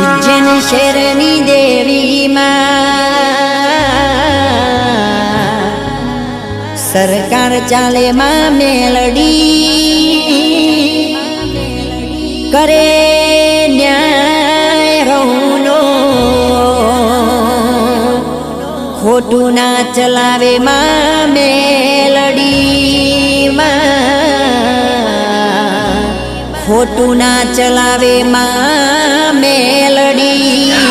ઉજ્જૈન શહેરની દેવીમાં સરકાર ચાલે માં મેલડી કરે ન્યાય રહુનો. ખોટું ના ચલાવે માં ખોટું ના ચલાવે માં મેલડી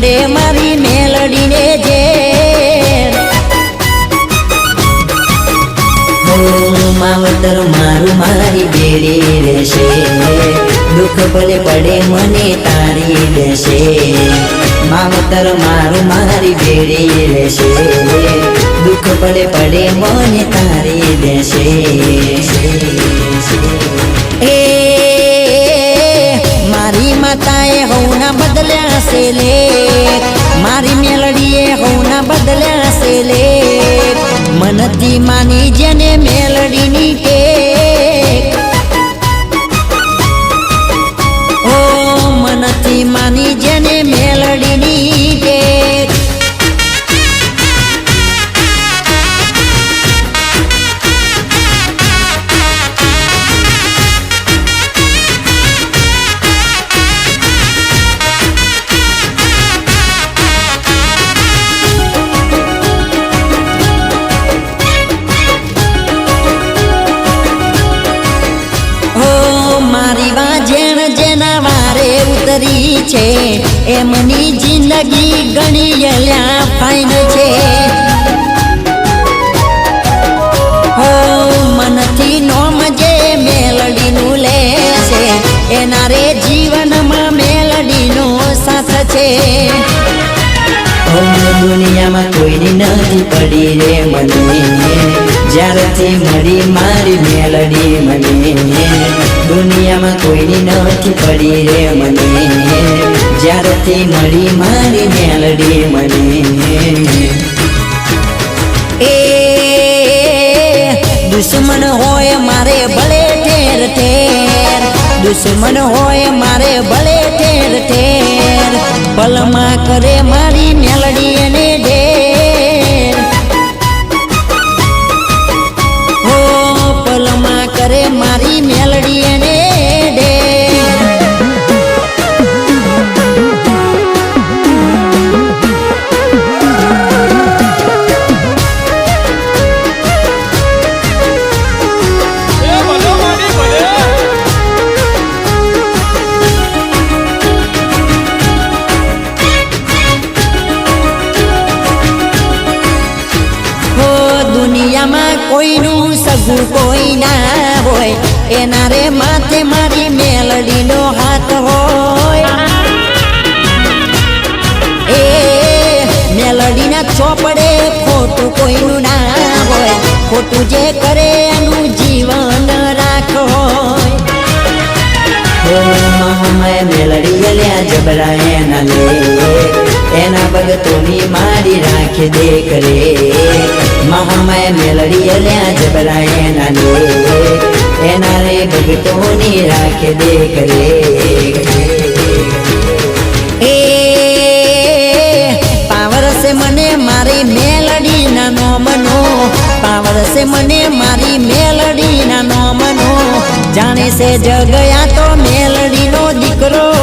ચડે મારી મેલડીને ઓ માવતર મારું મારી બેડી રહેશે. દુઃખ ભલે પડે, મને તારી દેશે. માવતર મારું મારી બેડી રહેશે. દુઃખ ભલે પડે, મને તારી દેશે. મનથી માની જેને મેલડીની ટેક. ઓ મનથી માની જેને ઉતરી છે. એમની જિંદગી ગણી અલ્યા ફાઈન છે. હો મનથી નોમ જે મેલડીનું લે છે. એના રે જીવનમાં મેલડીનો સાથ છે. દુનિયામાં કોઈની નથી પડી રે મને. જ્યારથી મળી મારી મેલડી મને. દુનિયામાં કોઈની નથી પડી રે મને જ્યારથી મળી મારી મેલડી મને એ દુશ્મન હોય મારે ભલે ઠેર ઠેર દુશ્મન હોય મારે ભલે ઠેર ઠેર પલમાં કરે મારી મેલડી અને ઢેર હો પલમાં કરે મારી મેલડી કોઈનું સગું કોઈ ના હોય. એના રે માથે મારી મેલડીનો હાથ હોય. એ મેલડીના ચોપડે ખોટું કોઈનું ના હોય. ખોટું જે કરે એનું જીવન રાખો હોય. મેલડી અલ્યા જબરા એના લે. એના ભગતોની મારી રાખે દેખ રે. મહામાય મેલડી અલ્યા જબરા એના ને એના રે ભગતોની રાખે દેખ રે પાવર છે મને મારી મેલડી ના નોમનો. પાવર પડશે મને મારી મેલડીના નોમનો. જાણે છે જગયા તો મેલડીનો દીકરો.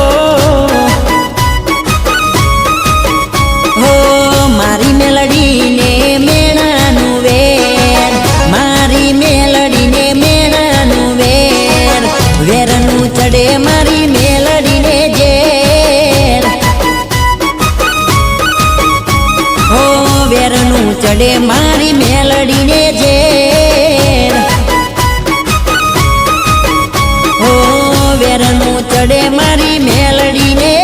ચડે મારી મેલડીને જે ઓ વેરનું ચડે મારી મેલડીને